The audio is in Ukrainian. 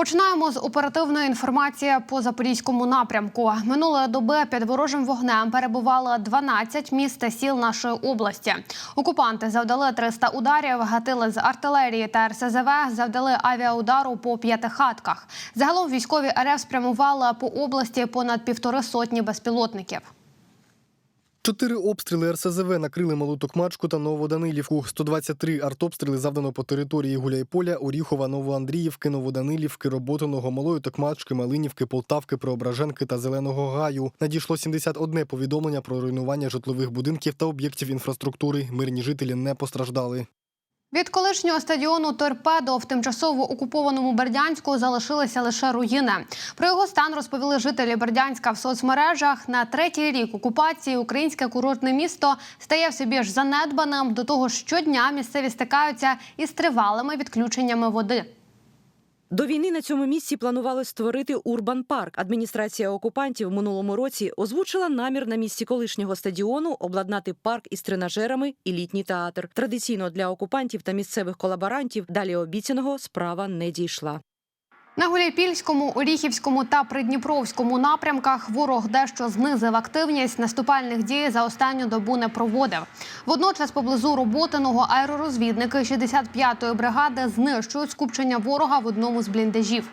Починаємо з оперативної інформації по запорізькому напрямку. Минулої доби під ворожим вогнем перебувало 12 міст та сіл нашої області. Окупанти завдали 300 ударів, гатили з артилерії та РСЗВ, завдали авіаудару по п'ятихатках. Загалом військові РФ спрямували по області понад півтори сотні безпілотників. Чотири обстріли РСЗВ накрили Малу Токмачку та Новоданилівку. 123 артобстріли завдано по території Гуляйполя, Оріхова, Новоандріївки, Новоданилівки, Роботиного, Малої Токмачки, Малинівки, Полтавки, Преображенки та Зеленого Гаю. Надійшло 71 повідомлення про руйнування житлових будинків та об'єктів інфраструктури. Мирні жителі не постраждали. Від колишнього стадіону Торпедо в тимчасово окупованому Бердянську залишилися лише руїни. Про його стан розповіли жителі Бердянська в соцмережах. На третій рік окупації українське курортне місто стає все більш занедбаним. До того щодня місцеві стикаються із тривалими відключеннями води. До війни на цьому місці планували створити урбан парк. Адміністрація окупантів в минулому році озвучила намір на місці колишнього стадіону обладнати парк із тренажерами і літній театр. Традиційно для окупантів та місцевих колаборантів далі обіцяного справа не дійшла. На Гуляйпільському, Оріхівському та Придніпровському напрямках ворог дещо знизив активність. Наступальних дій за останню добу не проводив. Водночас, поблизу роботиного аеророзвідники 65-ї бригади знищують скупчення ворога в одному з бліндажів.